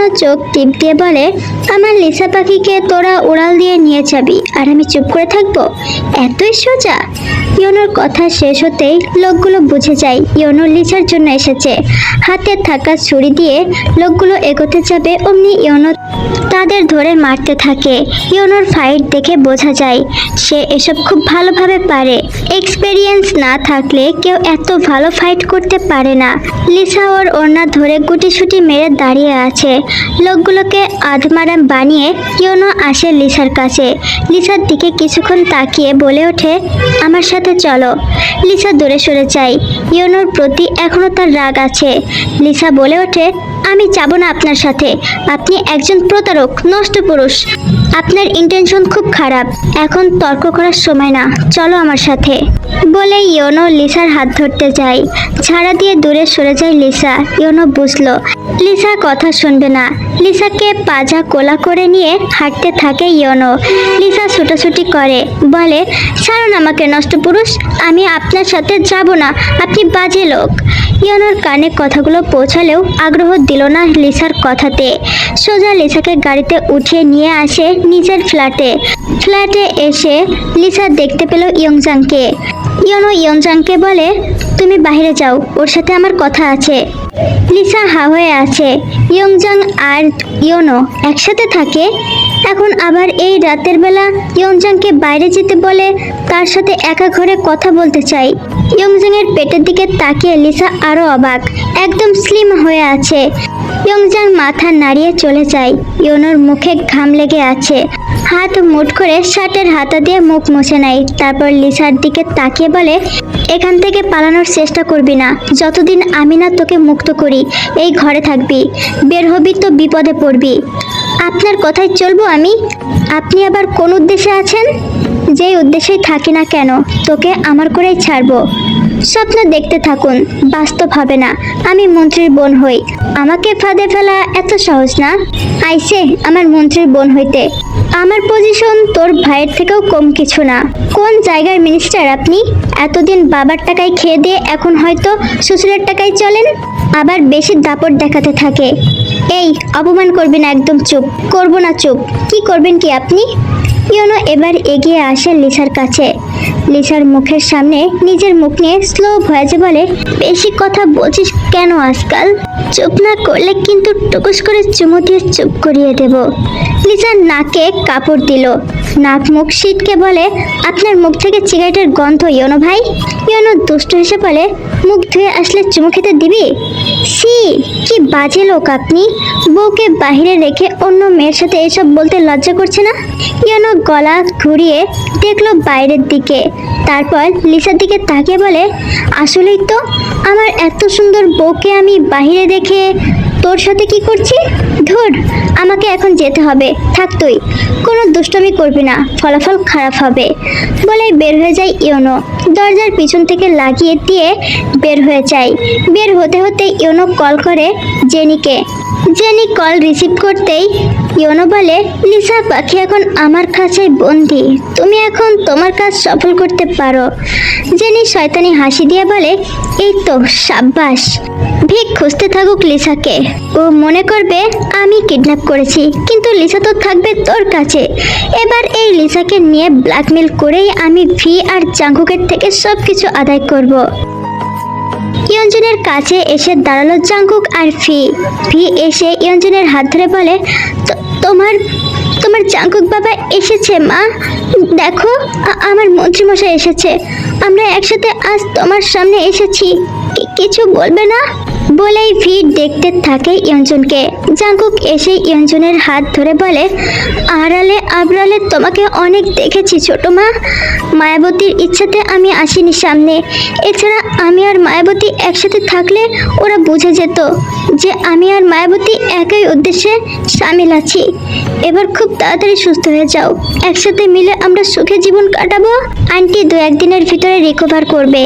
ইয়নো চোখ টিপ দিয়ে বলে, আমার লিসা পাখিকে তোরা উড়াল দিয়ে নিয়ে যাবি আর আমি চুপ করে থাকব? এতই সোজা? ইয়নোর কথা শেষ হতেই লোকগুলো বুঝে যায় ইয়নো লিসার জন্য এসেছে। হাতে থাকা ছুরি দিয়ে লোকগুলো এগোতে যাবে অমনি ইয়নো তাদের ধরে মারতে থাকে। ইয়নোর ফাইট দেখে বোঝা যায় সে এসব খুব ভালোভাবে পারে। এক্সপেরিয়েন্স না থাকলে কেউ এত ভালো ফাইট করতে পারে না। লিসা ওর ওড়না ধরে গুটিসুটি মেরে দাঁড়িয়ে আছে। লোকগুলোকে আধমারাম বানিয়ে ইয়নো আসে লিসার কাছে। লিসার দিকে কিছুক্ষণ তাকিয়ে বলে ওঠে, আমার সাথে চলো। লিসা দূরে সরে যায়। ইয়নোর প্রতি এখনও তার রাগ আছে। লিসা বলে ওঠে, আমি যাব না আপনার সাথে। আপনি একজন প্রতারক, নষ্ট পুরুষ। আপনার ইন্টেনশন খুব খারাপ। এখন তর্ক করার সময় না। চলো আমার সাথে। বলে ইয়োনো লিসার হাত ধরতে যায়। ছাড়া দিয়ে দূরে সরে যায় লিসা। ইয়োনো বুঝলো লিসা কথা শুনবে না। লিসাকে পাজা কোলা করে নিয়ে হাঁটতে থাকে ইয়োনো। লিসা ছুটোছুটি করে, বলে, ছাড়ুন আমাকে নষ্ট পুরুষ আমি আপনার সাথে যাব না, আপনি বাজে লোক। ইয়নোর কানে কথাগুলো পৌঁছালেও আগ্রহ দিল না লিসার কথাতে। সোজা লিসাকে গাড়িতে উঠিয়ে নিয়ে আসে নিজের ফ্ল্যাটে। ফ্ল্যাটে এসে লিসা দেখতে পেল ইয়ংজাংকে ইয়নো ইয়ংজাংকে বলে তুমি বাইরে যাও, ওর সাথে আমার কথা আছে। লিসা হা হয়ে আছে। ইয়ংজাং আর ইয়নো একসাথে থাকে। এখন আবার এই রাতের বেলা ইয়ংজাংকে বাইরে যেতে বলে তার সাথে একা ঘরে কথা বলতে চাই। ইয়ংজাংয়ের পেটের দিকে তাকিয়ে লিসা আরও অবাক, একদম স্লিম হয়ে আছে। ইয়ংজাং মাথা নাড়িয়ে চলে যায়। ইয়নোর মুখে ঘাম লেগে আছে। হাত মুট করে শার্টের হাতা দিয়ে মুখ মুছে নেয়। তারপর লিসার দিকে তাকিয়ে বলে, এখান থেকে পালানোর চেষ্টা করবি না। যতদিন আমি না তোকে মুক্ত করি, এই ঘরে থাকবি। বের হবি তো বিপদে পড়বি। আপনার কথায় চলবো আমি? আপনি আবার কোন উদ্দেশ্যে আছেন? যেই উদ্দেশ্যেই থাকি না কেন, তোকে আমার করেই ছাড়বো। স্বপ্ন দেখতে থাকুন, বাস্তব হবে না। আমি মন্ত্রীর বোন হই। আমাকে ফাঁদে ফেলা এত সহজ না? আইসে আমার মন্ত্রীর বোন হইতে। আমার পজিশন তোর ভাইয়ের থেকেও কম কিছু না। কোন জায়গার মিনিস্টার আপনি? এতদিন বাবার টাকায় খেয়ে দিয়ে এখন হয়তো শ্বশুরের টাকায় চলেন? আবার বেশি দাপট দেখাতে থাকে। এই, অপমান করবেন একদম চুপ। করব না চুপ। কি করবেন কি আপনি? ইয়োনো এবার এগিয়ে আসে লিসার কাছে। লিসার মুখের সামনে নিজের মুখ নিয়ে স্লো ভয়েজে বলে, বেশি কথা বলছিস কেন আজকাল? চুপ না করলে কিন্তু টুকুস করে চুমু দিয়ে চুপ করিয়ে দেব। লিসার নাকে কাপড় দিল। নাক মুখ শীতকে বলে, আপনার মুখ থেকে সিগারেটের গন্ধ, ইয়নো ভাই। ইয়নো দুষ্ট হেসে বলে, মুখ ধুয়ে আসলে চুমু খেতে দিবি? সি কি বাজে লোক আপনি। বউকে বাইরে রেখে অন্য মেয়ের সাথে এসব বলতে লজ্জা করছে না? ইয়নো গলা ঘুরিয়ে দেখল বাইরের দিকে। তারপর লিসার দিকে তাকিয়ে বলে, আসলেই তো, আমার এত সুন্দর বউকে আমি বাইরে দেখে তোর সাথে কি করছি? ধুর, আমাকে এখন যেতে হবে। থাক তুই। কোনো দুষ্টমি করবি না। ফলাফল খারাপ হবে। বলে বের হয়ে যায় ইয়োনো। দরজার পিছন থেকে লাগিয়ে দিয়ে বের হয়ে যায়। বের হতে হতে ইয়োনো কল করে জেনিকে। জেনি কল রিসিভ করতেই ইয়োনো বলে, লিসা, পাখি এখন আমার কাছে বন্দি। তুমি এখন তোমার কাজ সফল করতে পারো। জেনি শয়তানি হাসি দিয়ে বলে, এই তো, সাব্বাস। ভিক, খুঁজতে থাকুক লিসাকে। ও মনে করবে আমি কিডন্যাপ করেছি, কিন্তু লিসা তো থাকবে তোর কাছে। এবার এই লিসাকে নিয়ে ব্ল্যাকমেল করেই আমি ভি আর জাঙ্কুকের থেকে সব কিছু আদায় করব। ইয়ঞ্জনের কাছে এসে দাঁড়াল জাঙ্কুক আর ফি। ফি এসে ইয়ঞ্জনের হাত ধরে বলে, "তো- তোমার তোমার জাঙ্কুক বাবা এসেছে, মা। দেখো আমার মন্ত্রীমশাই এসেছে। আমরা একসাথে আজ তোমার সামনে এসেছি। কিছু বলবে না? বলেই ভিড় দেখতে থাকে ইয়ঞ্জনকে। জাঙ্কুক এসে ইয়ঞ্জনের হাত ধরে বলে, আড়ালে আবরালে তোমাকে অনেক দেখেছি ছোট মা। মায়াবতীর ইচ্ছাতে আমি আসিনি সামনে। এছাড়া আমি আর মায়াবতী একসাথে থাকলে ওরা বুঝে যেত যে আমি আর মায়াবতী একই উদ্দেশ্যে সামিল আছি। এবার খুব তাড়াতাড়ি সুস্থ হয়ে যাও। একসাথে মিলে আমরা সুখে জীবন কাটাবো। আন্টি দু একদিনের ভিতরে রিকভার করবে।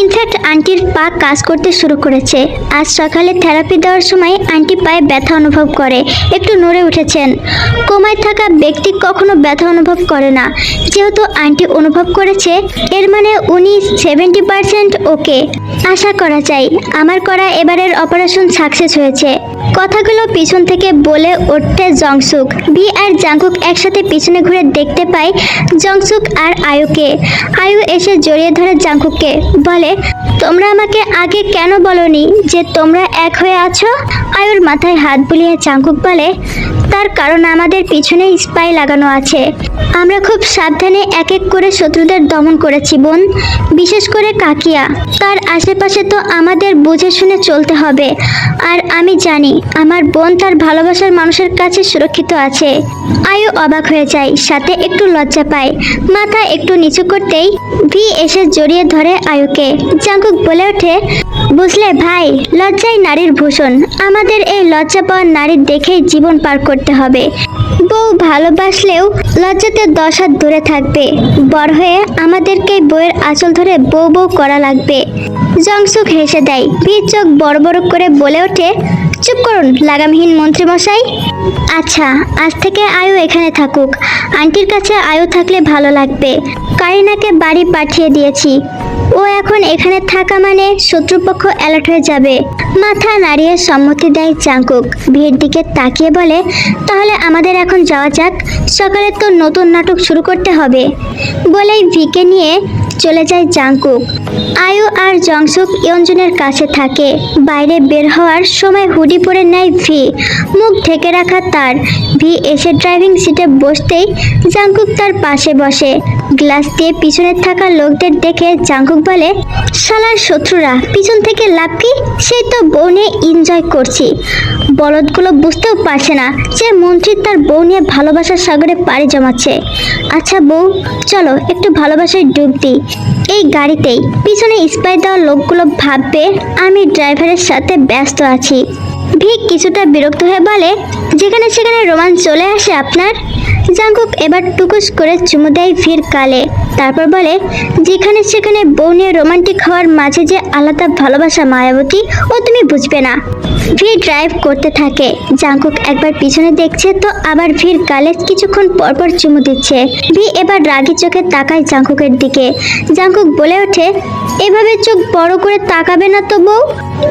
ইনফ্যাক্ট আন্টির পা কাজ করতে শুরু করেছে। আজ আজ সকালে থেরাপি দেওয়ার সময় আন্টি পায়ে ব্যথা অনুভব করে, একটু নড়ে উঠেছেন। কোমায় থাকা ব্যক্তি কখনো ব্যথা অনুভব করে না। যেহেতু আন্টি অনুভব করেছে, এর মানে উনি সেভেন্টি পার্সেন্ট ওকে আশা করা যায় আমার করা এবারের অপারেশন সাকসেস হয়েছে। কথাগুলো পিছন থেকে বলে উঠতে জংসুক। বি আর জাঙ্কুক একসাথে পিছনে ঘুরে দেখতে পায় জংসুক আর আয়ুকে। আয়ু এসে জড়িয়ে ধরে জাঙ্কুককে বলে, তোমরা আমাকে আগে কেন বলনি যে তোমরা এক হয়ে আছো? আয়ুর মাথায় হাত বুলিয়ে জাঙ্কুক বলে, তার কারণ আমাদের পিছনে স্পাই লাগানো আছে। আমরা খুব সাবধানে এক এক করে শত্রুদের দমন করেছি, বোন। বিশেষ করে কাকিয়া। তার আশেপাশে তো আমাদের বুঝে শুনে চলতে হবে। আর আমি জানি, আমার বোন তার ভালোবাসার মানুষের কাছে সুরক্ষিত আছে। আয়ু অবাক হয়ে যায়, সাথে একটু লজ্জা পায়। মাথা একটু নিচু করতেই ভি এসে জড়িয়ে ধরে আয়ুকে। জাঙ্কুক বলে ওঠে, বুঝলে ভাই লজ্জাই নারীর ভূষণ। আমাদের এই লজ্জা পাওয়ার নারীর দেখেই জীবন পার করতে হবে। বউ ভালোবাসলেও লজ্জাতে দশ হাত দূরে থাকবে। বড় হয়ে আমাদেরকে বইয়ের আঁচল ধরে বউ বউ করা লাগবে। জংসুক হেসে দেয়। ভিড় চোখ বড় বড় করে বলে ওঠে, চুপ করুন, লাগামহীন মন্ত্রীমশাই। আচ্ছা আজ থেকে আয়ু এখানে থাকুক। আন্টির কাছে আয়ু থাকলে ভালো লাগবে। কারিনাকে বাড়ি পাঠিয়ে দিয়েছি। ও এখন এখানে থাকা মানে শত্রুপক্ষ অ্যালার্ট হয়ে যাবে। মাথা নাড়িয়ে সম্মতি দেয় চাঙ্কুক। ভিড় দিকে তাকিয়ে বলে, তাহলে আমাদের এখন যাওয়া যাক। সকালে তো নতুন নাটক শুরু করতে হবে। বলেই ভিকে নিয়ে চলে যায় জাংকুক। আয়ু আর জংসুক ইয়ঞ্জনের কাছে থাকে। বাইরে বের হওয়ার সময় হুডি পরে নেয় ভি। মুখ ঢেকে রাখা তার। ভি এসে ড্রাইভিং সিটে বসতেই জাংকুক তার পাশে বসে। গ্লাস দিয়ে পিছনে থাকা লোকদের দেখে জাংকুক বলে, শালার শত্রুরা, পিছন থেকে লাভ কি? সেই তো বউ নিয়ে এনজয় করছি। বলদগুলো বুঝতেও পারছে না যে মন্ত্রী তার বউ নিয়ে ভালোবাসার সাগরে পাড়ি জমাচ্ছে। আচ্ছা বউ, চলো একটু ভালোবাসায় ডুব দিই। এই গাড়িতেই পিছনে স্পাই দেওয়া লোকগুলো ভাববে আমি ড্রাইভারের সাথে ব্যস্ত আছি। ভিক কিছুটা বিরক্ত হয়ে বলে, যেখানে সেখানে রোমান্স চলে আসে আপনার? জাঙ্কুক এবার টুকুস করে চুমু দেয় ভির কালে। তারপর বলে, যেখানে সেখানে বউ নিয়ে রোমান্টিক হওয়ার মাঝে যে আলাদা ভালোবাসা মায়াবতী, ও তুমি বুঝবে না। ভি ড্রাইভ করতে থাকে। জাঙ্কুক একবার পিছনে দেখছে তো আবার ভির কালে কিছুক্ষণ পরপর চুমু দিচ্ছে। ভি এবার রাগি চোখে তাকায় জাঙ্কুকের দিকে। জাঙ্কুক বলে ওঠে, এভাবে চোখ বড় করে তাকাবে না তো বউ?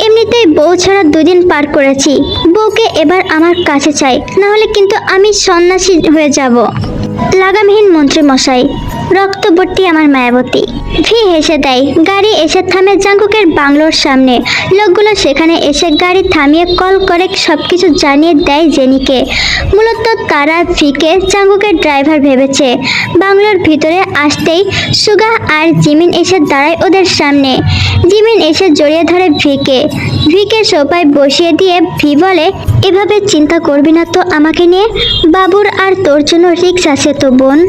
এমনিতেই বউ ছাড়া দুদিন পার করেছি। বউকে এবার আমার কাছে চাই না হলে কিন্তু আমি সন্ন্যাসী হয়ে যাব। যাব লাগামহীন মন্ত্রী মশাই, রক্তবর্তী আমার মায়াবতী। ভি হেসে দেয়, গাড়ি এসে থামে জাঙ্কুকের বাংলোর সামনে। লোকগুলো সেখানে এসে গাড়ি থামিয়ে কল করে সবকিছু জানিয়ে দেয় জেনিকে। মূলত তারা ভিকে জাঙ্কুকের ড্রাইভার ভেবেছে। বাংলোর ভিতরে আসতেই সুগা আর জিমিন এসে দাঁড়ায় ওদের সামনে। জিমিন এসে জড়িয়ে ধরে ভিকে। ভিকে সোফায় বসিয়ে দিয়ে ভি বলে, এভাবে চিন্তা করবি না তো আমাকে নিয়ে? বাবুর আর তোর জন্য রিক্স আছে। তো বোন।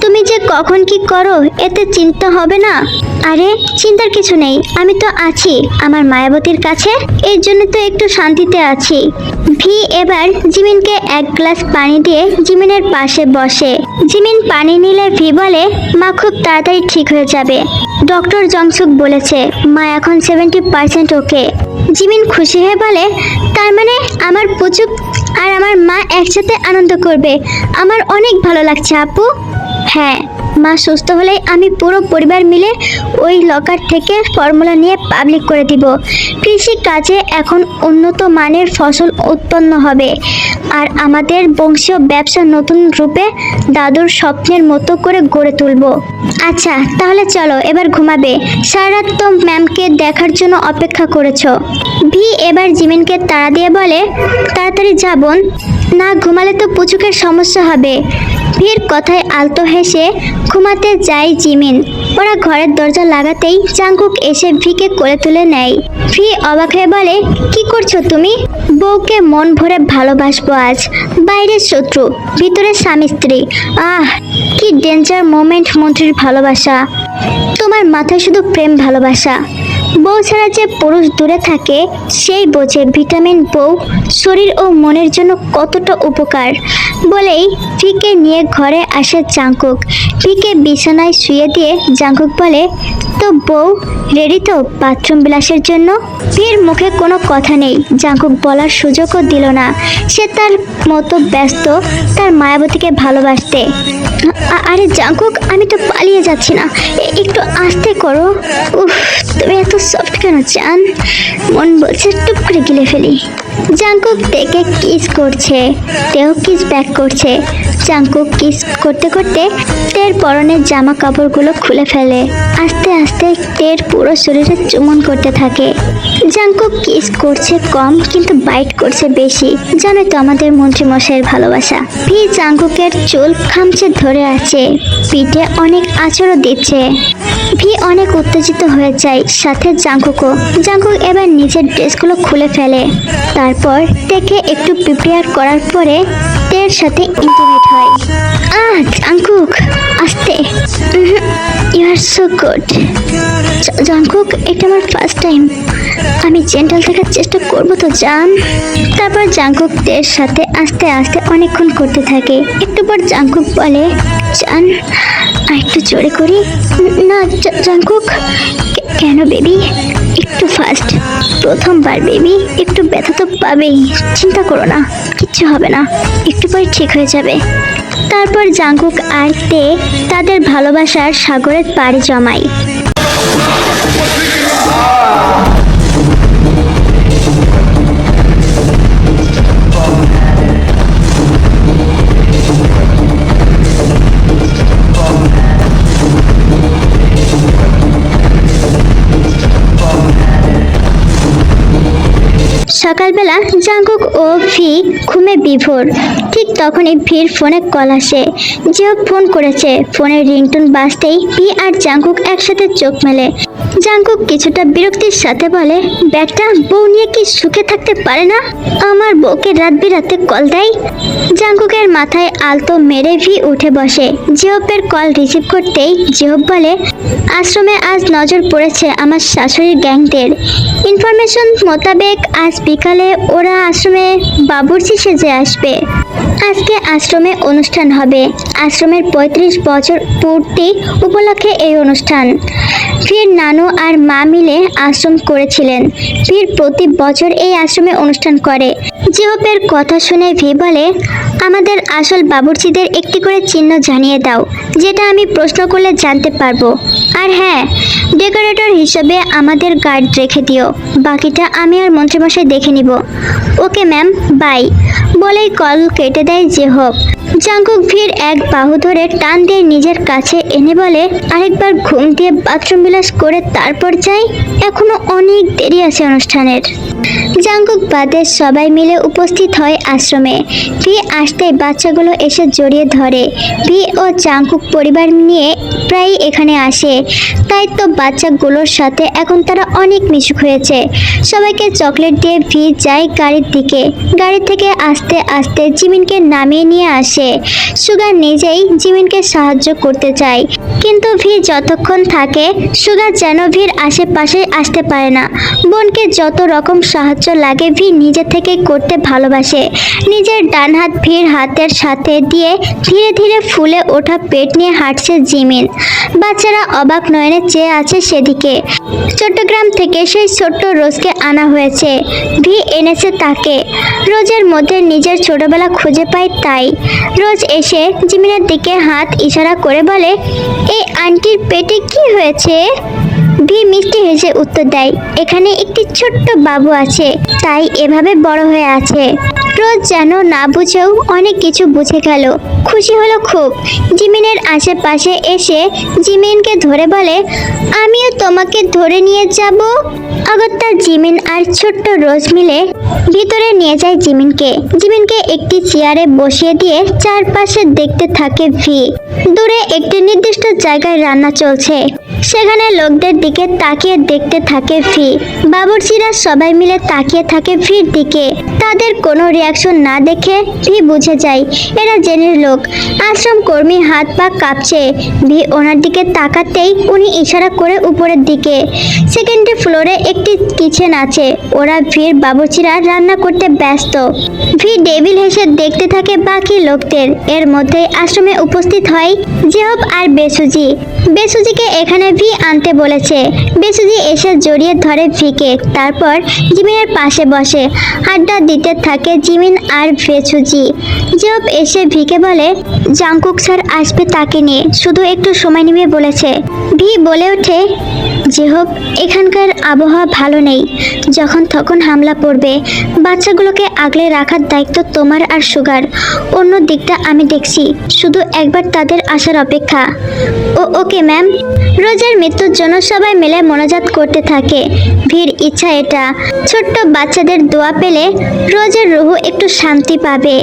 তুমি যে কখন কি করো, এতে চিন্তা হবে না। আরে, চিন্তার কিছু নেই, আমি তো আছি আমার মায়াবতীর কাছে। এর জন্য তো একটু শান্তিতে আছি। ভি এবার জিমিনকে এক গ্লাস পানি দিয়ে জিমিনের পাশে বসে। জিমিন পানি নিলে ভি বলে, মা, খুব তাড়াতাড়ি ঠিক হয়ে যাবে। ডক্টর জংসুক বলেছে, মা, এখন সেভেন্টি পার্সেন্ট ওকে জিমিন খুশি হয়ে বলে, তার মানে আমার পুচুক আর আমার মা একসাথে আনন্দ করবে। আমার অনেক ভালো লাগছে, আপু? হ্যাঁ। মা সুস্থ হলেই আমি পুরো পরিবার মিলে ওই লকার থেকে ফর্মুলা নিয়ে পাবলিক করে দিব। কৃষি কাজে এখন উন্নত মানের ফসল উৎপন্ন হবে। আর আমাদের বংশীয় ব্যবসা নতুন রূপে দাদুর স্বপ্নের মতো করে গড়ে তুলব। আচ্ছা তাহলে চলো এবার ঘুমাবে। সারারাত তো ম্যামকে দেখার জন্য অপেক্ষা করেছ। ভি এবার জিমিনকে তাড়া দিয়ে বলে, তাড়াতাড়ি যাবন না ঘুমালে তো পুচুকের সমস্যা হবে। ভির কথায় আলতো হেসে ঘুমাতে যায় জিমিন। ওরা ঘরের দরজা লাগাতেই চাঙ্কুক এসে ভিকে কোলে তুলে নেয়। ভি অবাক হয়ে বলে, কি করছ তুমি? বউকে মন ভরে ভালোবাসবো আজ। বাইরের শত্রু ভিতরে স্বামী স্ত্রী। আহ, কি ডেঞ্জার মোমেন্ট মন্ত্রীর ভালোবাসা। তোমার মাথায় শুধু প্রেম ভালোবাসা। বউ ছাড়া যে পুরুষ দূরে থাকে, সেই বোঝে ভিটামিন বউ শরীর ও মনের জন্য কতটা উপকার। বলেই ফিকে নিয়ে ঘরে আসে জাঙ্কুক। ফিকে বিছানায় শুয়ে দিয়ে জাঙ্কুক বলে, তো বউ রেডি তো বাথরুম বিলাসের জন্য? ফির মুখে কোনো কথা নেই। জাঙ্কুক বলার সুযোগও দিল না। সে তার মতো ব্যস্ত, তার মায়াবতীকে ভালোবাসতে। আরে জাঙ্কুক, আমি তো পালিয়ে যাচ্ছি না। একটু আস্তে করো। উফ, তুমি এত সফট কেন চান। মন বলছে, টুপ করে গিলে ফেলি। জাঙ্কুক দেখে কিস করছে, তেও কিস ব্যাক করছে। জাঙ্কুক কিস করতে করতে তের পরনের জামা কাপড়গুলো খুলে ফেলে। আস্তে আস্তে তের পুরো শরীরে চুমন করতে থাকে। জাঙ্কুক কিস করছে কম কিন্তু বাইট করছে বেশি। জানোই তো আমাদের মন্ত্রী মশাইয়ের ভালোবাসা। ভি জাঙ্কুকের চুল খামচে ধরে আছে। পিঠে অনেক আচরও দিচ্ছে। ভি অনেক উত্তেজিত হয়ে যায় সাথে জাঙ্কুকও। জাঙ্কুক এবার নিজের ড্রেসগুলো খুলে ফেলে। তারপর দেখে একটু প্রিপেয়ার করার পরে তের সাথে ইন্টিমেট হয়। আহ, জাঙ্কুক, আস্তে। You are so good Jungkook, এটা আমার ফার্স্ট টাইম আমি জেন্টাল থাকার চেষ্টা করব তো, জান। তারপর জাঙ্কুক দের সাথে আস্তে আস্তে অনেকক্ষণ করতে থাকে। একটু পর জাঙ্কুক বলে, জান আর একটু জোরে করি? না জাঙ্কুক কেন বেবি? একটু ফাস্ট। প্রথমবার বেবি, একটু ব্যথা তো পাবেই। চিন্তা করো না, কিচ্ছু হবে না। একটু পরে ঠিক হয়ে যাবে। তারপর জাঙ্কুক আর তে তাদের ভালোবাসার সাগরের পাড়ে জমায়। সকালবেলা জাঙ্কুক ও ভি ঘুমে বিভোর। ঠিক তখনই ভির ফোনে কল আসে। জিও ফোন করেছে। ফোনের রিংটোন বাজতেই ভি আর জাঙ্কুক একসাথে চোখ মেলে। জাঙ্কুক কিছুটা বিরক্তির সাথে বলে, ব্যাগটা বউ নিয়ে কি সুখে থাকতে পারে না? আমার বউকে রাত বিরাতে কল দেয়? জাঙ্কুকের মাথায় আলতো মেরে ভি উঠে বসে। জিওপের কল রিসিভ করতেই জিওপ বলে, আশ্রমে আজ নজর পড়েছে আমার শাশুড়ির গ্যাংদের। ইনফরমেশন মোতাবেক আজ বিকালে ওরা আশ্রমে বাবুর্চি সেজে আসবে। আজকে আশ্রমে অনুষ্ঠান হবে। আশ্রমের পঁয়ত্রিশ বছর পূর্তি উপলক্ষে এই অনুষ্ঠান। ফির নানু আর মা মিলে আশ্রম করেছিলেন। ফির প্রতি বছর এই আশ্রমে অনুষ্ঠান করে। জিওপের কথা শুনে ভি বলে, আমাদের আসল বাবুর্চিদের একটি করে চিহ্ন জানিয়ে দাও, যেটা আমি প্রশ্ন করলে জানতে পারব। আর হ্যাঁ ডেকোরেটর হিসেবে আমাদের গার্ড রেখে দিও, বাকিটা আমি আর মন্ত্রীমশাই দেখে নিব। Okay ma'am, bye. বলেই কল কেটে দেয় জেহব। জাঙ্কুক ভিড় এক বাহু ধরে টান দিয়ে নিজের কাছে এনে বলে, আরেকবার ঘুম দিয়ে বাথরুম বিলাস করে তারপর যাই। এখনও অনেক দেরি আছে অনুষ্ঠানের। জাঙ্কুক বাদে সবাই মিলে উপস্থিত হয় আশ্রমে। ভি আসতেই বাচ্চাগুলো এসে জড়িয়ে ধরে। ভি ও জাঙ্কুক পরিবার নিয়ে প্রায় এখানে আসে। তাই তো বাচ্চাগুলোর সাথে এখন তারা অনেক মিশুক হয়েছে। সবাইকে চকলেট দিয়ে ভি যায় গাড়ির দিকে। গাড়ি থেকে আস্তে আস্তে জিমিনকে নামিয়ে নিয়ে আসে। সুগার নিজেই জিমিনকে সাহায্য করতে চায়। কিন্তু ভি যতক্ষণ থাকে, সুগার যেন ভির আশেপাশে আসতে পারে না। বোনকে যত রকম সাহায্য লাগে ভি নিজে থেকে করতে ভালোবাসে। নিজের ডান হাত ভির হাতের সাথে দিয়ে ধীরে ধীরে ফুলে ওঠা পেট নিয়ে হাঁটছে জিমিন। বাচ্চারা অবাক নয়নে চেয়ে আছে সেদিকে। চট্টগ্রাম থেকে সেই ছোট্ট রোজকে আনা হয়েছে। ভি এনেছে তাকে। রোজের মধ্যে নিজের ছোটবেলা খুঁজে পায় তাই। রোজ এসে জিমিনের দিকে হাত ইশারা করে বলে, এই আন্টির পেটে কি হয়েছে? ভি মিষ্টি হেসে উত্তর দেয়, এখানে একটি ছোট্ট বাবু আছে, তাই এভাবে বড় হয়ে আছে। রোজ যেন না বুঝেও অনেক কিছু বুঝে গেল। খুশি হলো খুব। জিমিনের আশেপাশে এসে জিমিনকে ধরে বলে, আমিও তোমাকে ধরে নিয়ে যাব। অগত্যা জিমিন আর ছোট্ট রোজ মিলে ভিতরে নিয়ে যায় জিমিনকে। জিমিনকে একটি চেয়ারে বসিয়ে দিয়ে চারপাশে দেখতে থাকে ভি দূরে একটি নির্দিষ্ট জায়গায় রান্না চলছে। সেখানে লোকদের দিকে তাকিয়ে দেখতে থাকে ফি বাবুর্চিরা সবাই মিলে তাকিয়ে থাকে ফির দিকে। তাদের কোনো রিয়াকশন না দেখে ভি বুঝে যায়, এরা জেনের লোক। আশ্রম কর্মী হাত পা কাঁপছে, ভি ওনার দিকে তাকাতেই উনি ইশারা করে উপরের দিকে। সেকেন্ডে ফ্লোরে একটি কিচেন আছে, ওরা ভিড় বাবুর্চিরা রান্না করতে ব্যস্ত। ভি ডেভিল হেসে দেখতে থাকে বাকি লোকদের, এর মধ্যে আশ্রমে উপস্থিত হয় জেহব আর বেসুজি। বেসুজিকে এখানে ভি আনতে বলেছে। বেসুজি এসে জড়িয়ে ধরে ভিকে। তারপর জিমিনের পাশে বসে। আড্ডা দিতে থাকে জিমিন আর বেসুজি। জেহব এসে ভিকে বলে, জাংকুক স্যার আসবে তাকে নিয়ে। শুধু একটু সময় নিয়ে বলেছে। ভি বলে ওঠে জেহব এখানকার আবহাওয়া ভালো নেই। যখন তখন হামলা পড়বে। বাচ্চাগুলোকে আগলে রাখার দায়িত্ব তোমার আর সুগার। অন্য দিকটা আমি দেখছি। শুধু একবার তাদের আসার অপেক্ষা। Oh, okay, ma'am. রোজের মৃত্যুর জন্য সবাই মিলে মনোজাত করতে থাকে। ভিড় ইচ্ছা এটা। ছোট্ট বাচ্চাদের দোয়া পেলে রোজের রুহু একটু শান্তি পাবে।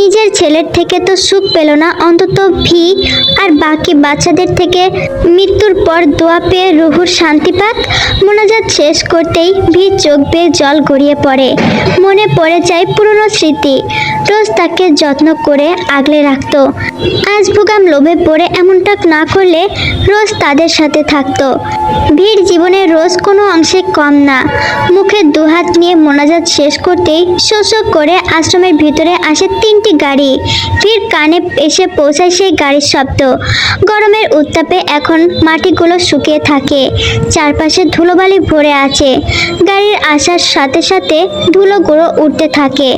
নিজের ছেলের থেকে তো সুখ পেল না, অন্তত ভি আর বাকি বাচ্চাদের থেকে মৃত্যুর পর দোয়া পেয়ে রুহুর শান্তি পাক মোনাজাত শেষ করতেই ভিড় চোখ বেয়ে জল গড়িয়ে পড়ে। মনে পড়ে যায় পুরনো স্মৃতি। রোজ তাকে যত্ন করে আগলে রাখতো। আজ ভুগাম লোভে পড়ে এমনটা না করলে রোজ তাদের সাথে থাকতো। ভিড় জীবনে রোজ কোনো অংশে কম না। মুখে দুহাত নিয়ে মোনাজাত শেষ করতেই শোষ করে আশ্রমের ভিতরে আসে তিনটি গাড়ি। ভিড় কানে এসে পৌঁছায় সেই গাড়ির শব্দ। গরমের উত্তাপে এখন মাটিগুলো শুকিয়ে থাকে। চারপাশে ধুলোবালি ভরে আছে। গাড়ির আসার সাথে সাথে ধুলো গুঁড়ো উঠতে থাকে।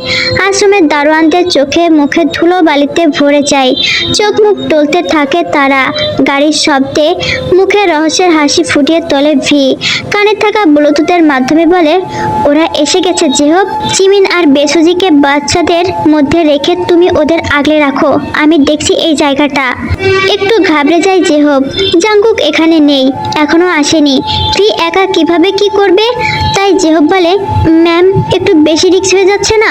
আশ্রমের দারোয়ানদের চোখে মুখে ধুলো বালিতে ভরে যায়। চোখ মুখ টলতে থাকে তারা। গাড়ির শব্দে মুখে রহস্যের হাসি ফুটিয়ে তোলে ভি। কানে থাকা ব্লুটুথের মাধ্যমে বলে, ওরা এসে গেছে যেহব চিমিন আর বেসুজিকে বাচ্চাদের মধ্যে রেখে তুমি ওদের আগলে রাখো। আমি দেখছি এই জায়গাটা। একটু ঘাবড়ে যায় যেহব জাঙ্কুক এখানে নেই। এখনও আসেনি। ফি একা কীভাবে কি করবে? তাই জেহব বলে, ম্যাম, একটু বেশি রিক্স হয়ে যাচ্ছে না?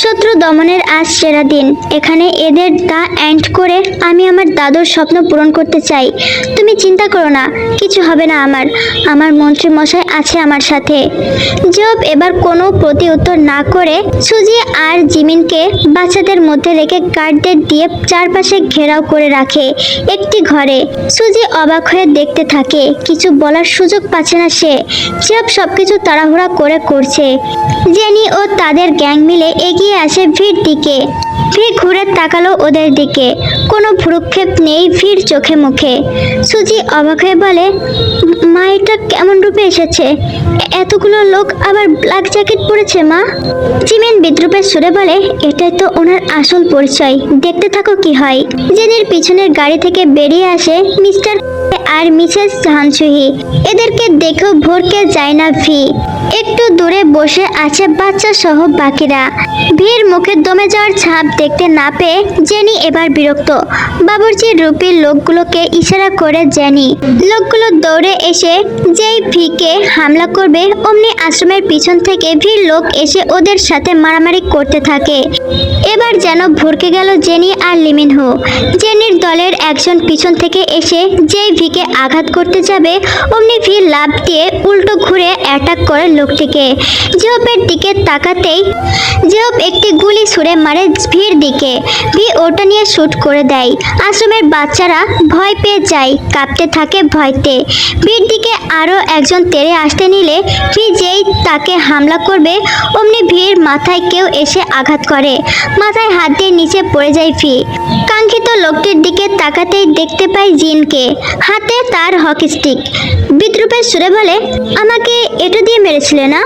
শত্রু দমনের আজ সেরা দিন। এখানে এদের দা অ্যান্ড করে আমি আমার দাদুর স্বপ্ন পূরণ করতে চাই। তুমি চিন্তা করো না, কিছু হবে না আমার। আমার মন্ত্রী মশাই আছে আমার সাথে। জব এবার কোনো প্রতি উত্তর না করে সুজি আর জিমিনকে বাচ্চাদের মধ্যে রেখে গার্ডদের দিয়ে চারপাশে ঘেরাও করে রাখে একটি ঘরে। সুজি অবাক হয়ে দেখতে থাকে, কিছু বলার সুযোগ পাচ্ছে না সে। জব সবকিছু তাড়াহুড়া করে করছে, জেনি ও তাদের গ্যাং মিলে এগিয়ে আসে ভিড় দিকে। ভিড় ঘুরে তাকালো ওদের দিকে। কোনো ভ্রুক্ষেপ নেই ভিড় চোখে মুখে। সুজি অবাক হয়ে বলে, মা, এটা কেমন রূপে এসেছে? এতগুলো লোক আবার ব্ল্যাক জ্যাকেট পরেছে, মা? জিমিন বিদ্রুপের সুরে বলে, এটাই তো ওনার আসল পরিচয়। দেখতে থাকো কি হয়। জেনির পিছনের গাড়ি থেকে বেরিয়ে আসে মিস্টার আর মিসেস হানসুহি। এদেরকে দেখেও ভরকে যায় না ভি একটু দূরে বসে আছে বাচ্চা সহ বাকিরা ভিড় মুখে দমে যাওয়ার ছাপ দেখতে না পেয়ে জেনি এবার বিরক্ত। বাবুর্চির রূপীর লোকগুলোকে ইশারা করে জেনি। লোকগুলো দৌড়ে এসে যেই ভিকে হামলা করবে, অমনি আশ্রমের পিছন থেকে ভিড় লোক এসে ওদের সাথে মারামারি করতে থাকে। এবার যেন ভরকে গেল জেনি আর লিমিনহো। জেনির দলের একজন পিছন থেকে এসে যেই ভিকে আঘাত করতে যাবে ভি লাভ দিয়ে উল্টো ঘুরে অ্যাটাক করে লোকটিকে। জেহপের দিকে তাকাতেই জেহপ একটি গুলি ছুঁড়ে মারে ভিড় দিকে। ভি ওটা নিয়ে শ্যুট করে দেয়। আশ্রমের বাচ্চারা ভয় পেয়ে যায়, কাঁপতে থাকে ভয়তে। ভিড় দিকে আরও একজন তেড়ে আসতে নিলে ভি যেই তাকে হামলা করবে, অমনি ভিড় মাথায় কেউ এসে আঘাত করে। মাথায় হাত দিয়ে নিচে পড়ে যায় ফি কাঙ্ক্ষিত লোকটির দিকে তাকাতেই দেখতে পাই জিনকে। হাতে তার হকি স্টিক। বিদ্রুপের সুরে বলে, আমাকে এটা দিয়ে মেরেছিলে না?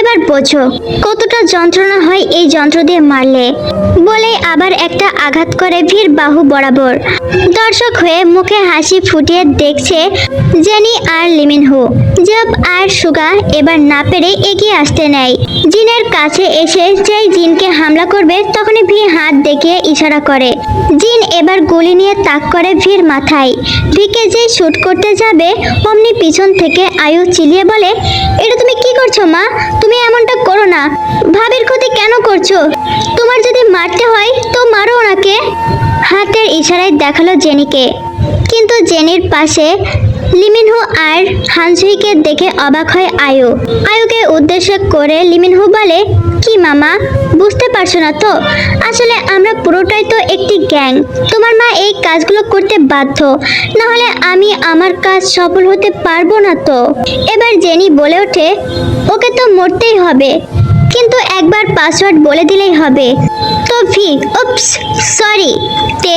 এবার বোঝো, কতটা যন্ত্রণা হয় এই যন্ত্র দিয়ে মারলে। বলে আবার একটা আঘাত করে ভিড় বাহু বরাবর। দর্শক হয়ে মুখে হাসি ফুটিয়ে দেখছে জেনি আর লিমিনহু জব আর সুগা এবার না পেরে এগিয়ে আসতে নেয়। জিনের কাছে এসে যেই জিনকে হামলা করবে, তখনই ভি হাত দেখিয়ে ইশারা করে। জিন এবার গুলি নিয়ে তাক করে ভিড় মাথায়। ভিকে যে শুট করতে যাবে, অমনি পিছন থেকে আয়ু চিলিয়ে বলে, এটা তুমি কি করছ মা? তুমি এমনটা করো না। ভাবির ক্ষতি কেন করছ? তোমার যদি মারতে হয়, তো মারো ওনাকে। হাতের ইশারায় দেখাল জেনিকে। কিন্তু জেনির পাশে লিমিনহু আর হানসুইকে দেখে অবাক হয় আয়ু। আয়ুকে উদ্দেশ্য করে লিমিনহু বলে, কি মামা, বুঝতে পারছ না তো? আসলে আমরা পুরোটাই তো একটি গ্যাং। তোমার মা এই কাজগুলো করতে বাধ্য। না হলে আমি আমার কাজ সফল হতে পারব না তো? এবার জেনি বলে ওঠে, ওকে তো মরতেই হবে। কিন্তু একবার পাসওয়ার্ড বলে দিলেই হবে। ভি উপস সরি তে,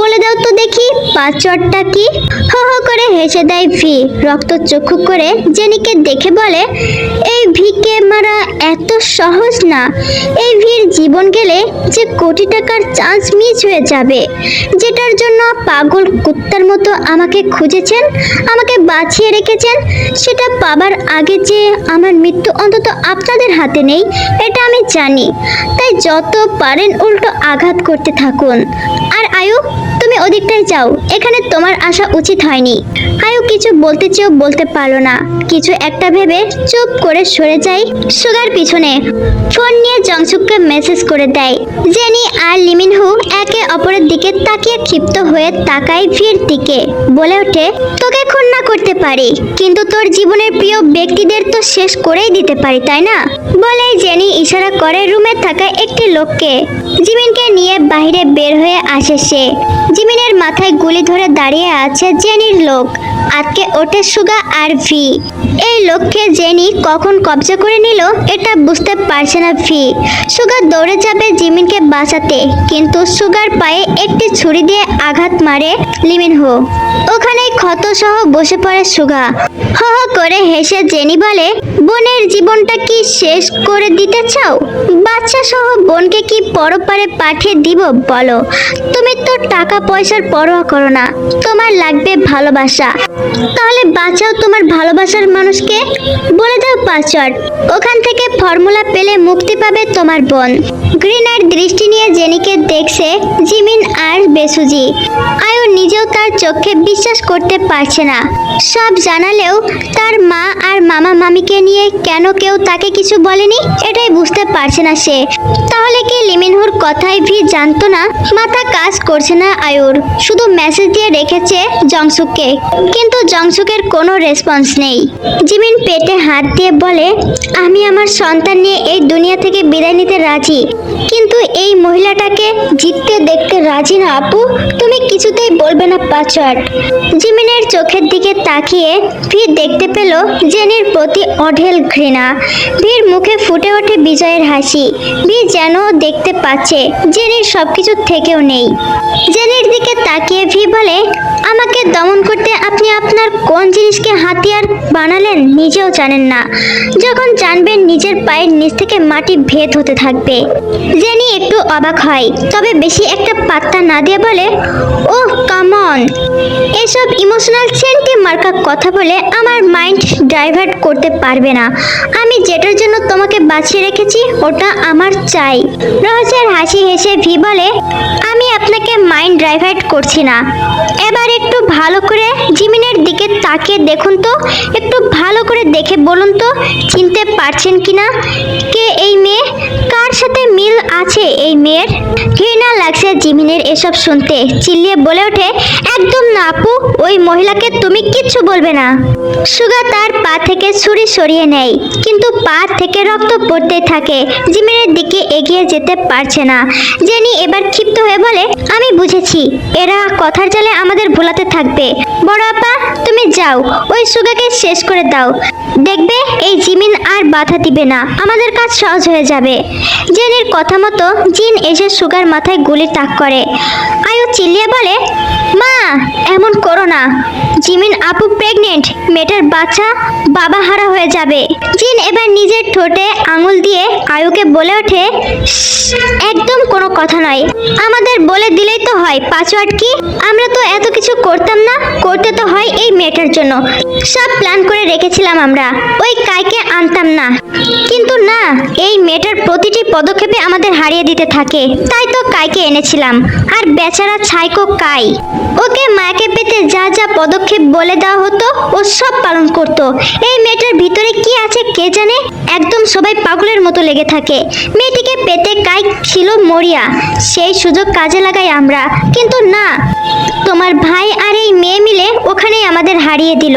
বলে দাও তো দেখি পাসওয়ার্ডটা কি? হো হো করে হেসে দেয় ভি রক্ত চক্ষু করে, জেনিকে দেখে বলে, এই ভিকে মারা এত সহজ না। এই ভির জীবন গেলে যে কোটি টাকার চান্স মিস হয়ে যাবে, যেটার জন্য পাগল কুত্তার মতো আমাকে খুঁজেছেন, আমাকে বাঁচিয়ে রেখেছেন, সেটা পাবার আগে যে আমার মৃত্যু অন্তত আপনাদের হাতে নেই, এটা আমি জানি। তাই যত পারেন উল্টো আঘাত করতে থাকুন। আর আয়ু তুমি ওদিকটায় যাও। এখানে তোমার আসা উচিত হয়নি। আয়ু কিছু বলতে চেয়েও বলতে পারল না। কিছু একটা ভেবে চুপ করে সরে যায় সুগার পিছনে। ফোন নিয়ে জংসুককে মেসেজ করে দেয়। জেনি আর লিমিনহু একে অপরের দিকে তাকিয়ে ক্ষিপ্ত হয়ে তাকায় ভিড় দিকে। বলে ওঠে, তোকে খুন না করতে পারি, কিন্তু তোর জীবনের প্রিয় ব্যক্তিদের তো শেষ করেই দিতে পারি, তাই না? বলেই জেনি ইশারা করে রুমে থাকা একটি লোককে। জিমিনকে নিয়ে বাইরে বের হয়ে আসে সে। জিমিনের মাথায় গুলি ধরে দাঁড়িয়ে আছে জেনির লোক। আটকে ওঠে সুগা আর ভি। এই লোককে জেনি কখন কবজা করে নিল, এটা বুঝতে পারছে না ভি। সুগা দৌড়ে যাবে জিমিনকে বাঁচাতে, কিন্তু সুগার পায়ে একটি ছুরি দিয়ে আঘাত মারে লিমিন হো। ওখানেই ক্ষত সহ বসে পড়ে সুগা। হ করে হেসে জেনি বলে বোনের জীবনটা কি শেষ করে দিতে চাও? বাচ্চা সহ বোনকে কি পরপারে পাঠিয়ে দিব বলো। তুমি তো টাকা পয়সার পরোয়া করো না, তোমার লাগবে ভালোবাসা। তাহলে বাঁচাও তোমার ভালোবাসার মানুষকে। বলে দাও পাসওয়ার্ড। ওখান থেকে ফর্মুলা পেলে মুক্তি পাবে তোমার বোন। গ্রিনার দৃষ্টি নিয়ে জেনিকে দেখছে জিমিন আর বেসুজি। আয়ু নিজেও তার চোখে বিশ্বাস করতে পারছে না। সব জানালেও তার মা আর মামা মামিকে নিয়ে কেন কেউ তাকে কিছু বলেনি? এটাই বুঝতে পারছে না সে। তাহলে কি লিমিনহুর কথাই ভি জানতো না? মাথা কাজ করছে না আয়ুর। শুধু মেসেজ দিয়ে রেখেছে জংসুককে কিন্তু জংসুকের কোনো রেসপন্স নেই। জিমিন পেটে হাত দিয়ে বলে, আমি আমার সন্তান নিয়ে এই দুনিয়া থেকে বিদায় নিতে রাজি। কিন্তু এই মহিলাটাকে জিততে দেখতে রাজি না, আপু। তুমি কিছুতেই বলবে না পাসওয়ার্ড জিমিনের চোখের দিকে তাকিয়ে ভিড় দেখতে পেল জেনির প্রতি অঢেল ঘৃণা। ভিড় মুখে ফুটে ওঠে বিজয়ের হাসি। ভিড় যেন দেখতে পাচ্ছে জেনির সবকিছু থেকেও নেই। জেনির দিকে তাকিয়ে ভি বলে, আমাকে দমন করতে আপনি আপনার কোন জিনিসকে হাতিয়ার বানালেন নিজেও জানেন না। যখন জানবেন নিজের পায়ের নিচ থেকে মাটি ভেদ হতে থাকবে। জেনি একটু অবাক হয়, তবে বেশি একটা পাত্তা না দিয়ে বলে, ওহ কামন এসব ইমোশনাল সেন্টি মার্কা কথা বলে আমার মাইন্ড ডাইভার্ট করতে পারবে না। আমি যেটার জন্য তোমাকে বাঁচিয়ে রেখেছি, ওটা আমার চাই। রহস্যের হাসি হেসে ভি বলে, আমি আপনাকে মাইন্ড ডাইভার্ট করছি না। এবার একটু ভালো করে জিমিনের দিকে তাকিয়ে দেখুন তো, একটু ভালো করে দেখে বলুন তো, চিনতে পারছেন কিনা? কে এই মেয়ে? কার সাথে মিল আছে এই মেয়ের? ঘৃণা লাগছে জিমিনের এসব শুনতে। চিল্লিয়ে বলে ওঠে, একদম না আপু, ওই মহিলাকে তুমি কিচ্ছু বলবে না। সুগা তার পা থেকে ছুরি সরিয়ে নেয়, কিন্তু পা থেকে রক্ত পড়তে থাকে। জিমিনের দিকে এগিয়ে যেতে পারছে না। জেনি এবার ক্ষিপ্ত হয়ে বলে, আমি বুঝেছি, এরা কথার জালে আমাদের ভোলাতে থাকবে। বড় আপা, তুমি যাও। ওই সুগাকে শেষ করে দাও। দেখবে এই জিমিন আর বাধা দিবে না। আমাদের কাজ সহজ হয়ে যাবে। জেনির কথা মতো জিন এসে সুগার মাথায় গুলি তাক করে। আয়ু চিল্লিয়ে বলে, মা, এমন করো না। জিমিন আপু প্রেগনেন্ট মেয়েটার বাচ্চা বাবা হারা হয়ে যাবে। জিন এবার নিজের ঠোঁটে আঙুল দিয়ে আয়ুকে বলে ওঠে একদম কোনো কথা নয়। আমাদের বলে দিলেই তো হয়, পাসওয়ার্ড কি? আমরা তো এত কিছু করতাম না করতে তো হয় এই মেয়েটার জন্য। সব প্ল্যান করে রেখেছিলাম আমরা। ওই কাইকে আনতাম না। কিন্তু না, এই মেয়েটার প্রতিটি পদক্ষেপে আমাদের হারিয়ে দিতে থাকে। তাই তো কাইকে এনেছিলাম। আর বেচারা ছাইকো কাই? ওকে মাকে পেতে যা যা পদক্ষেপ বলে দেওয়া হতো, ও সব পালন করত। এই মেয়েটার ভিতরে কি আছে কে জানে? একদম সবাই পাগলের মতো লেগে থাকে। মেয়েটিকে পেতে কাই ছিল মরিয়া। সেই সুযোগ কাজে লাগাই আমরা। কিন্তু না তোমার ভাই আর এই মেয়ে মিলে ওখানেই আমাদের হারিয়ে দিল।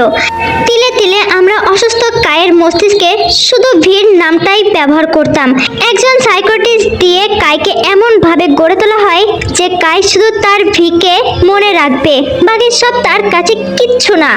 তিলে তিলে আমরা অসুস্থ কায়ের মস্তিষ্কে শুধু ভিড় নামটাই ব্যবহার করতাম। একজন সাইকোটিস্ট দিয়ে কাইকে এমন ভাবে গড়ে তোলা হয় যে কাই শুধু তার ভিকে মনে রাখবে, বাকি সব তার কাছে কিচ্ছু না।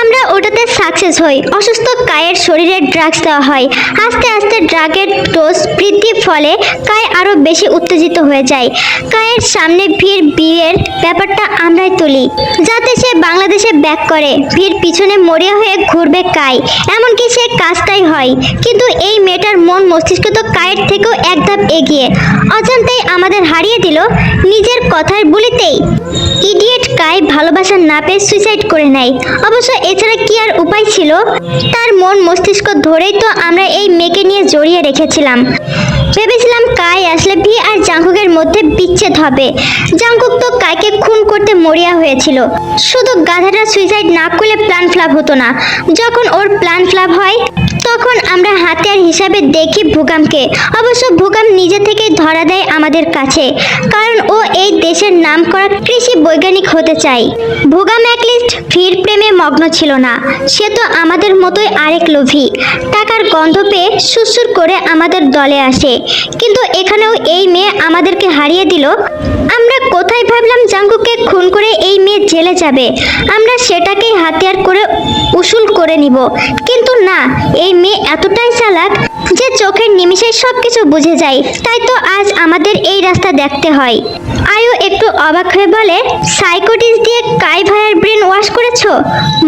আমরা ওটাতে সাকসেস হই। অসুস্থ কায়ের শরীরে ড্রাগস দেওয়া হয়। আস্তে আস্তে ড্রাগের ডোজ বৃদ্ধি ফলে কায় আরও বেশি উত্তেজিত হয়ে যায়। কায়ের সামনে ভিড়, বিয়ের ব্যাপারটা আমরাই তুলি, যাতে সে বাংলাদেশে ব্যাক করে। ভিড় পিছনে মরিয়া হয়ে ঘুরবে কায় এমনকি সে কাজটাই হয়। কিন্তু এই মেয়েটার মন মস্তিষ্ক তো কায়ের থেকেও এক ধাপ এগিয়ে। অজান্তেই আমাদের হারিয়ে দিল নিজের কথার বলিতেই। ইডিয়েট কায় ভালোবাসা না পেয়ে সুইসাইড করে নেয়। অবশ্য এছাড়া কি আর উপায় ছিল? তার মন মস্তিষ্ক ধরেই তো আমরা এই মেয়েকে নিয়ে জড়িয়ে রেখেছিলাম। ভেবেছিলাম কাই আসলে ভি আর জাঙ্কুকের মধ্যে বিচ্ছেদ হবে। জাঙ্কুক তো কাইকে খুন করতে মরিয়া হয়েছিল। শুধু গাধাটা সুইসাইড না করলে প্ল্যান ফ্লাপ হতো না। যখন ওর প্ল্যান ফ্লাপ হয় তখন আমরা হাতিয়ার হিসাবে দেখি ভুগামকে। অবশ্য ভুগাম নিজে থেকেই ধরা দেয় আমাদের কাছে, কারণ ও এই দেশের নাম করা কৃষি বৈজ্ঞানিক হতে চায় ভুগাম একলিস্ট ভিড় প্রেমে মগ্ন ছিল না, সে তো আমাদের মতোই আরেক লোভী। টাকার গন্ধ পেয়ে সুসুর করে আমাদের দলে আসে, কিন্তু এখানেও এই মেয়ে আমাদেরকে হারিয়ে দিল। আমরা কোথায় ভাবলাম জাঙ্কুকে খুন করে এই মেয়ে জেলে যাবে? আমরা সেটাকেই হাতিয়ার করে উসুল করে নিব। কিন্তু না, এই মেয়ে এতটাই চালাক যে চোখের নিমিষে সব কিছু বুঝে যায়। তাই তো আজ আমাদের এই রাস্তা দেখতে হয়। আয়ু একটু অবাক হয়ে বলে, সাইকোটিস দিয়ে কাই ভাইয়ের ব্রেন ওয়াশ করেছ?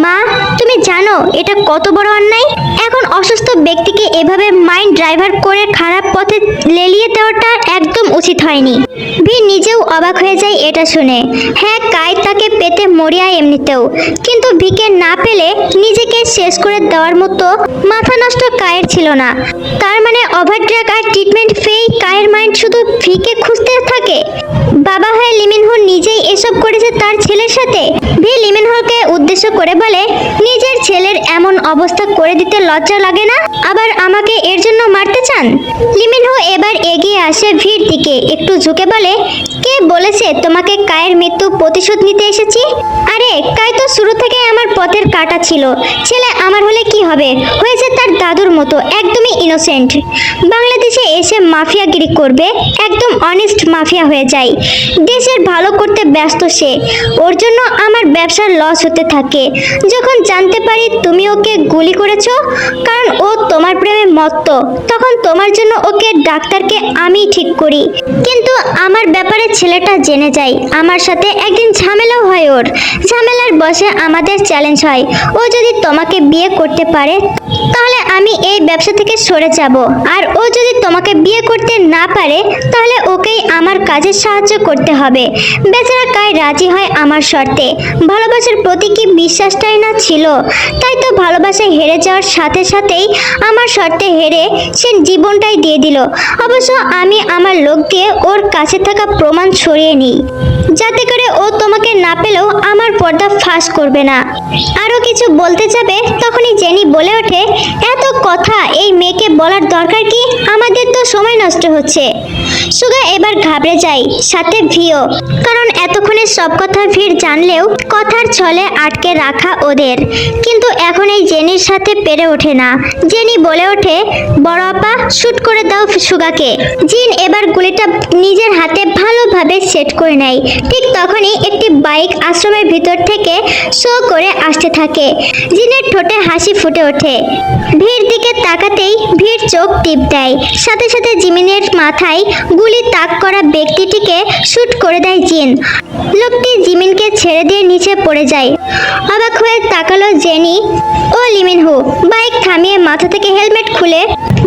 মা, তুমি জানো, এটা কত বড় অন্যায়? এখন অসুস্থ ব্যক্তিকে এভাবে মাইন্ড ড্রাইভার করে খারাপ পথে লেলিয়ে দেওয়াটা একদম উচিত হয়নি। ভি নিজেও অবাক হয়ে যায় এটা শুনে। হ্যাঁ কাই তাকে পেতে মরিয়া এমনিতেও। কিন্তু ভিকে না পেলে নিজেকে শেষ করে দেওয়ার মতো মাথা নষ্ট কায়ের ছিল না। তার মানে ওভারড্রাগ আর ট্রিটমেন্ট ফেই কায়ের মাইন্ড শুধু ভিকে খুঁজতে থাকে? বাবা হয়ে লিমিনহো নিজেই এসব করেছে তার ছেলের সাথে? ভি লিমিনহোকে উদ্দেশ্য করে বলে, নিজের ছেলের এমন অবস্থা করে দিতে লজ্জা লাগে না? আবার আমাকে এর জন্য মারতে চান? লিমিনহো এবার এগিয়ে আসে ভিড় দিকে। একটু ঝুঁকে বলে, কে বলেছে তোমাকে কায়ের মৃত্যু প্রতিশোধ নিতে এসেছি? আরে কায় তো শুরু থেকে আমার পথের কাটা ছিল। ছেলে আমার হলে কি হবে? হয়েছে তার দাদুর মতো, একদমই ইনোসেন্ট বাংলাদেশে এসে মাফিয়াগিরি করবে, একদম অনেস্ট মাফিয়া হয়ে যায়। দেশের ভালো করতে ব্যস্ত সে। ওর জন্য আমার ব্যবসার লস হতে থাকে। যখন জানতে পারি তুমি ওকে গুলি করেছ, কারণ ও তোমার প্রেমে মত্ত, তখন তোমার জন্য ওকে ডাক্তারকে আমি ঠিক করি। কিন্তু আমার ব্যাপারে ছেলেটা জেনে যায় আমার সাথে একদিন ঝামেলাও হয় ওর। ঝামেলার বসে আমাদের চ্যালেঞ্জ হয়। ও যদি তোমাকে বিয়ে করতে পারে, তাহলে আমি এই ব্যবসা থেকে সরে যাব। আর ও যদি তোমাকে বিয়ে করতে না পারে, তাহলে ওকেই আমার কাজে সাহায্য করতে হবে। বেচারা কায় রাজি হয় আমার শর্তে। ভালোবাসার প্রতি কি বিশ্বাসটাই না ছিল? তাই তো ভালোবাসায় হেরে যাওয়ার সাথে সাথেই আমার শর্তে হেরে সে জীবনটাই দিয়ে দিল। অবশ্য আমি আমার লোক দিয়ে ওর কাছে থাকা প্রমাণ সরিয়ে নিই যাতে করে ও তোমাকে না পেলেও আমার পর্দা ফাঁস করবে না। আরও কিছু বলতে যাবে তখনই জেনি বলে ওঠে, এত কথা এই মেয়েকে বলার দরকার কি? আমাদের তো সময় নষ্ট হচ্ছে। সুগা এবার ঘাবড়ে যায়, সাথে ভিও, কারণ এতক্ষণে সব কথা ভিড় জানলেও কথার ছলে আটকে রাখা ওদের। কিন্তু এখন এই জেনির সাথে পেরে ওঠে না। জেনি বলে ওঠে, বড় আপা, শুট করে দাও সুগাকে। জিন এবার গুলিটা নিজের হাতে ভালোভাবে সেট করে নেয় ঠিক তখনই একটি বাইক আশ্রমের ভিতর থেকে শো করে আসতে থাকে জিনের ঠোঁটে হাসি ফুটে ওঠে। ভিড় দিকে তাকাতেই ভিড় চোখ টিপ দেয়। সাথে সাথে জিমিনের মাথায় গুলি তাক করা ব্যক্তিটিকে শ্যুট করে দেয় জিন। লোকটি জিমিনকে ছেড়ে দিয়ে নিচে পড়ে যায়। অবাক হয়ে তাকালো জেনি ও লিমিনহু বাইক থামিয়ে মাথা থেকে হেলমেট খুলে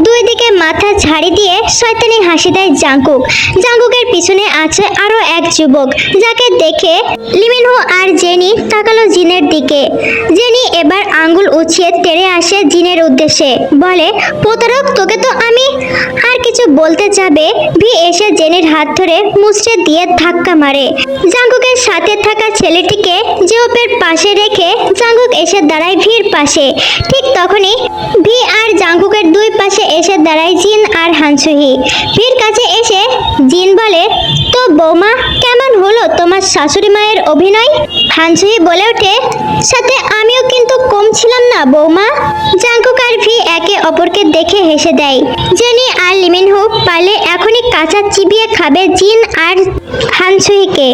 দুই দিকে মাথা ঝাড়ি দিয়ে শয়তানি হাসি দেয় জাঙ্কুক। জাঙ্কুকের পিছনে আছে আরও এক যুবক, যাকে দেখে লিমিনহু আর জেনি তাকালো জিনের দিকে। জেনি এবার আঙ্গুল উছিয়ে তেড়ে আসে জিনের উদ্দেশ্যে। বলে, প্রতারক, তোকে তো আমি আর কিছু বলতে যাবে। ভি এসে জেনির হাত ধরে মুচড়ে দিয়ে ধাক্কা মারে। জাঙ্কুকের সাথে থাকা ছেলেটিকে জিওপের পাশে রেখে জাঙ্কুক এসে দাঁড়ায় ভির পাশে। ঠিক তখনই ভি আর জাঙ্গুকের দুই পাশে এসে দাঁড়ায় জিন আর হানসুহি। ভির কাছে এসে জিন বলে, তো বৌমা, কেমন হলো তোমার শাশুড়ি মায়ের অভিনয়? হানসুই বলে ওঠে, সাথে আমিও কিন্তু কম ছিলাম না বৌমা। জাঙ্কুক আর ভি একে অপরকে দেখে হেসে দেয়, জেনি আর লিমিন হুক পারলে এখনই কাঁচা চিবিয়ে খাবে জিন আর হানসুইকে